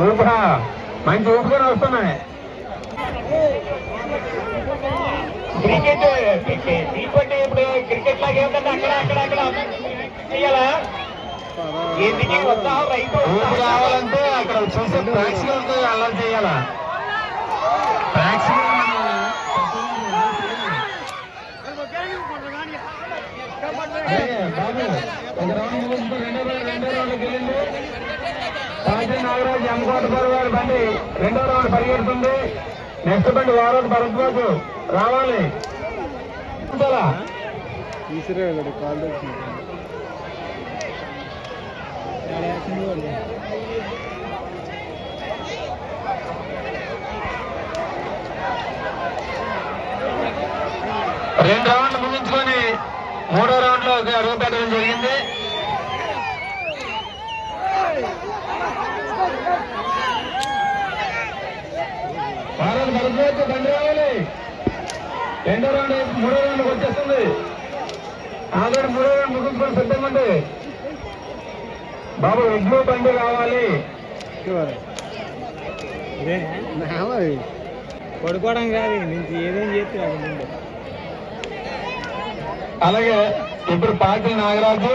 ఊపా మంచి ఊపుకొని వస్తున్నాయి. క్రికెట్ దీపంటే ఇప్పుడు క్రికెట్ లాగా ఏమిటంటే అక్కడ అక్కడ అక్కడ. చెయ్యాలా? ఎందుకే ఉత్సాహం రైతు కావాలంటే అక్కడ చూసే ప్రేక్షకులతో అల్లరి చేయాలా ప్రేక్షకులు అలాగే బాబు ఒక రౌండ్ రెండో రెండో వారి బండి రెండో రౌండ్ పరిగెడుతుంది నెక్స్ట్ బండి వారోటి భరద్వాజు రావాలి రెండు రౌండ్లు ముగించుకొని మూడో రౌండ్లో అడుగు జరిగింది. భారత్ భరద్వాజ్ బండి రావాలి. రెండో రౌండ్ మూడో రౌండ్ వచ్చేస్తుంది. ఆల్రెడీ మూడో రౌండ్ ముగించుకొని సిద్ధంగా బాబు ఎడ్లు బండి రావాలి. పడుకోవడం కాదు నుంచి ఏదేం చేస్తే అక్కడ అలాగే ఇప్పుడు పాటిల్ నాగరాజు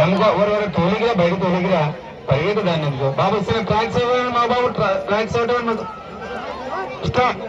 ఎంకో ఎవరు తొలిగిరా బయట తొలిగిరా పరిగెత్తు దాన్ని బాబు ఇస్తున్న ట్రాక్స్ ఇవ్వండి మా బాబు ట్రాక్స్ ఇవ్వండి మాకు. స్టాప్